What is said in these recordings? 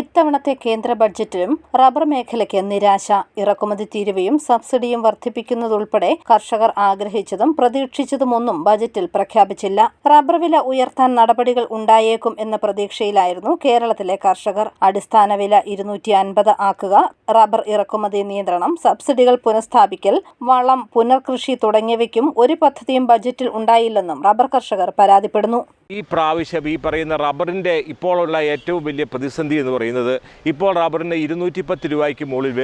ഇത്തവണത്തെ കേന്ദ്ര ബഡ്ജറ്റിലും റബ്ബർ മേഖലയ്ക്ക് നിരാശ. ഇറക്കുമതി തീരുവയും സബ്സിഡിയും വർദ്ധിപ്പിക്കുന്നതുൾപ്പെടെ കർഷകർ ആഗ്രഹിച്ചതും പ്രതീക്ഷിച്ചതുമൊന്നും ബജറ്റിൽ പ്രഖ്യാപിച്ചില്ല. റബ്ബർ വില ഉയർത്താൻ നടപടികൾ ഉണ്ടായേക്കും എന്ന പ്രതീക്ഷയിലായിരുന്നു കേരളത്തിലെ കർഷകർ. അടിസ്ഥാന വില ഇരുന്നൂറ്റി അൻപത് ആക്കുക റബ്ബർ ഇറക്കുമതി നിയന്ത്രണം സബ്സിഡികൾ പുനഃസ്ഥാപിക്കൽ വളം പുനർകൃഷി തുടങ്ങിയവയ്ക്കും ഒരു പദ്ധതിയും ബജറ്റിൽ ഉണ്ടായില്ലെന്നും റബ്ബർ കർഷകർ പരാതിപ്പെടുന്നു. ഈ പ്രാവശ്യം ഈ പറയുന്ന റബ്ബറിന്റെ ഇപ്പോഴുള്ള ഏറ്റവും വലിയ പ്രതിസന്ധി എന്ന് പറയുന്നത് ഇപ്പോൾ റബ്ബറിന് ഇരുന്നൂറ്റി പത്ത് രൂപയ്ക്ക് മുകളിൽ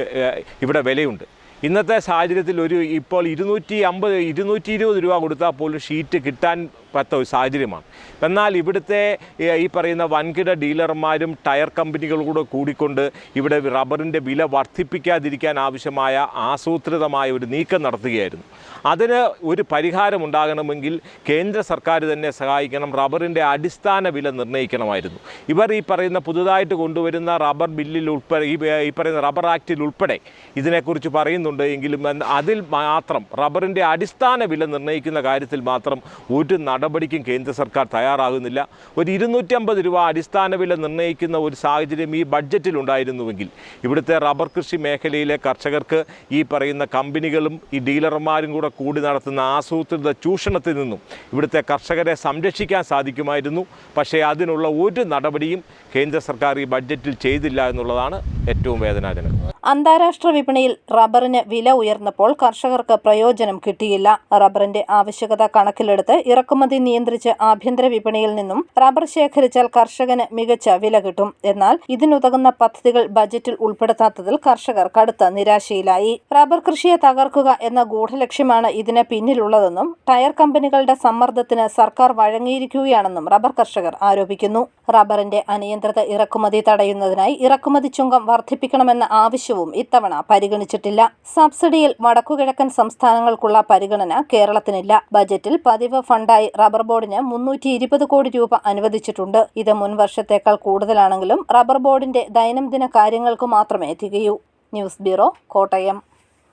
ഇവിടെ വിലയുണ്ട്. ഇന്നത്തെ സാഹചര്യത്തിൽ ഒരു ഇപ്പോൾ ഇരുന്നൂറ്റി അമ്പത് ഇരുന്നൂറ്റി ഇരുപത് രൂപ കൊടുത്താൽ പോലും ഷീറ്റ് കിട്ടാൻ പറ്റാത്ത ഒരു സാഹചര്യമാണ്. എന്നാൽ ഇവിടുത്തെ ഈ പറയുന്ന വൻകിട ഡീലർമാരും ടയർ കമ്പനികളും കൂടെ കൂടിക്കൊണ്ട് ഇവിടെ റബ്ബറിന്റെ വില വർദ്ധിപ്പിക്കാതിരിക്കാൻ ആവശ്യമായ ആസൂത്രിതമായ ഒരു നീക്കം നടത്തുകയായിരുന്നു. അതിന് ഒരു പരിഹാരമുണ്ടാകണമെങ്കിൽ കേന്ദ്ര സർക്കാർ തന്നെ സഹായിക്കണം റബ്ബറിന്റെ അടിസ്ഥാന വില നിർണയിക്കണമായിരുന്നു. ഇവർ ഈ പറയുന്ന പുതുതായിട്ട് കൊണ്ടുവരുന്ന റബ്ബർ ബില്ലിൽ ഉൾപ്പെടെ ഈ പറയുന്ന റബ്ബർ ആക്റ്റിൽ ഉൾപ്പെടെ ഇതിനെക്കുറിച്ച് പറയുന്നുണ്ട് എങ്കിലും അതിൽ മാത്രം റബ്ബറിന്റെ അടിസ്ഥാന വില നിർണയിക്കുന്ന കാര്യത്തിൽ മാത്രം ഒരു നടപടിക്കും കേന്ദ്ര സർക്കാർ തയ്യാറാകുന്നില്ല. ഒരു ഇരുന്നൂറ്റമ്പത് രൂപ അടിസ്ഥാന വില നിർണയിക്കുന്ന ഒരു സാഹചര്യം ഈ ബഡ്ജറ്റിൽ ഉണ്ടായിരുന്നുവെങ്കിൽ ഇവിടുത്തെ റബ്ബർ കൃഷി മേഖലയിലെ കർഷകർക്ക് ഈ പറയുന്ന കമ്പനികളും ഈ ഡീലർമാരും കൂടെ കൂടി നടത്തുന്ന ആസൂത്രിത ചൂഷണത്തിൽ നിന്നും ഇവിടുത്തെ കർഷകരെ സംരക്ഷിക്കാൻ സാധിക്കുമായിരുന്നു. പക്ഷേ അതിനുള്ള ഒരു നടപടിയും കേന്ദ്ര സർക്കാർ ഈ ബഡ്ജറ്റിൽ ചെയ്തില്ല എന്നുള്ളതാണ് ഏറ്റവും വേദനാജനകം. അന്താരാഷ്ട്ര വിപണിയിൽ റബ്ബറിന് വില ഉയർന്നപ്പോൾ കർഷകർക്ക് പ്രയോജനം കിട്ടിയില്ല. റബ്ബറിന്റെ ആവശ്യകത കണക്കിലെടുത്ത് ഇറക്കുമതി നിയന്ത്രിച്ച് ആഭ്യന്തര വിപണിയിൽ നിന്നും റബ്ബർ ശേഖരിച്ചാൽ കർഷകന് മികച്ച വില കിട്ടും. എന്നാൽ ഇതിനുതകുന്ന പദ്ധതികൾ ബജറ്റിൽ ഉൾപ്പെടുത്താത്തതിൽ കർഷകർ കടുത്ത നിരാശയിലായി. റബ്ബർ കൃഷിയെ തകർക്കുക എന്ന ഗൂഢലക്ഷ്യമാണ് ഇതിന് പിന്നിലുള്ളതെന്നും ടയർ കമ്പനികളുടെ സമ്മർദ്ദത്തിന് സർക്കാർ വഴങ്ങിയിരിക്കുകയാണെന്നും റബ്ബർ കർഷകർ ആരോപിക്കുന്നു. റബ്ബറിന്റെ അനിയന്ത്രിത ഇറക്കുമതി തടയുന്നതിനായി ഇറക്കുമതി ചുങ്കം വർദ്ധിപ്പിക്കണമെന്ന ആവശ്യവും ഇത്തവണ പരിഗണിച്ചിട്ടില്ല. സബ്സിഡിയിൽ വടക്കുകിഴക്കൻ സംസ്ഥാനങ്ങൾക്കുള്ള പരിഗണന കേരളത്തിനില്ല. ബജറ്റിൽ പതിവ് ഫണ്ടായി റബ്ബർ ബോർഡിന് മുന്നൂറ്റി ഇരുപത് കോടി രൂപ അനുവദിച്ചിട്ടുണ്ട്. ഇത് മുൻ വർഷത്തേക്കാൾ കൂടുതലാണെങ്കിലും റബ്ബർ ബോർഡിന്റെ ദൈനംദിന കാര്യങ്ങൾക്ക് മാത്രമേ തികയൂ. News bureau Kottayam.